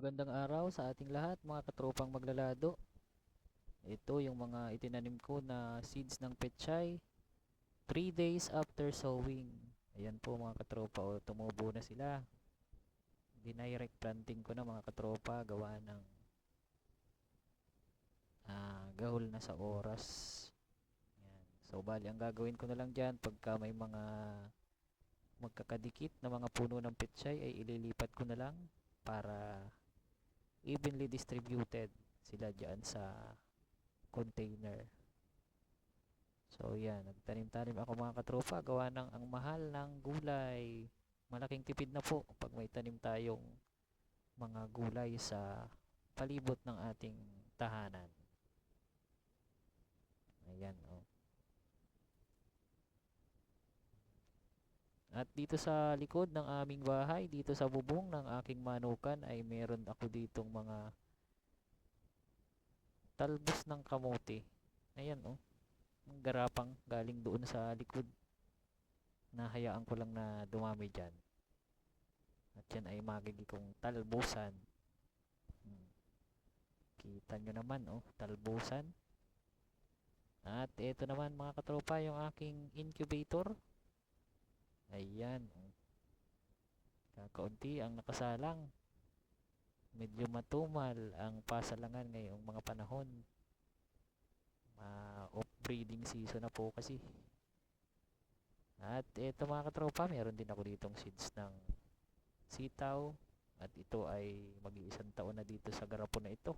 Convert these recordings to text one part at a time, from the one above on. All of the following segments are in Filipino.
Magandang araw sa ating lahat mga katropang maglalado. Ito yung mga itinanim ko na seeds ng pechay 3 days after sowing. Ayan po mga katropa, o, tumubo na sila. Dinirect planting ko na mga katropa, gawa ng ah, gahol na sa oras. Yan. So bali, ang gagawin ko na lang dyan pagka may mga magkakadikit na mga puno ng pechay ay ililipat ko na lang para evenly distributed sila dyan sa container. So yan, nagtanim-tanim ako mga katropa, gawa ng ang mahal ng gulay. Malaking tipid na po pag may tanim tayong mga gulay sa palibot ng ating tahanan. Ayan, oh. At dito sa likod ng aming bahay, dito sa bubong ng aking manukan ay meron ako ditong mga talbos ng kamote. Ayan oh. Ang garapang galing doon sa likod. Nahayaan ko lang na dumami dyan. At yan ay magigi kong talbusan. Hmm. Kita nyo naman oh, talbusan. At ito naman mga katropa yung aking incubator. Ayan. oh. Kakaunti ang nakasalang. Medyo matumal ang pasalangan ngayong mga panahon. Ma off-breeding season na po kasi. At ito mga katropa, meron din ako ditong seeds ng sitaw. At ito ay mag-iisang taon na dito sa garapon na ito.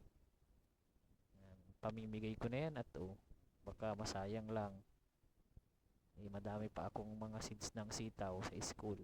Pamimigay ko na yan at oh, baka masayang lang eh madami pa akong mga seeds ng sitaw sa school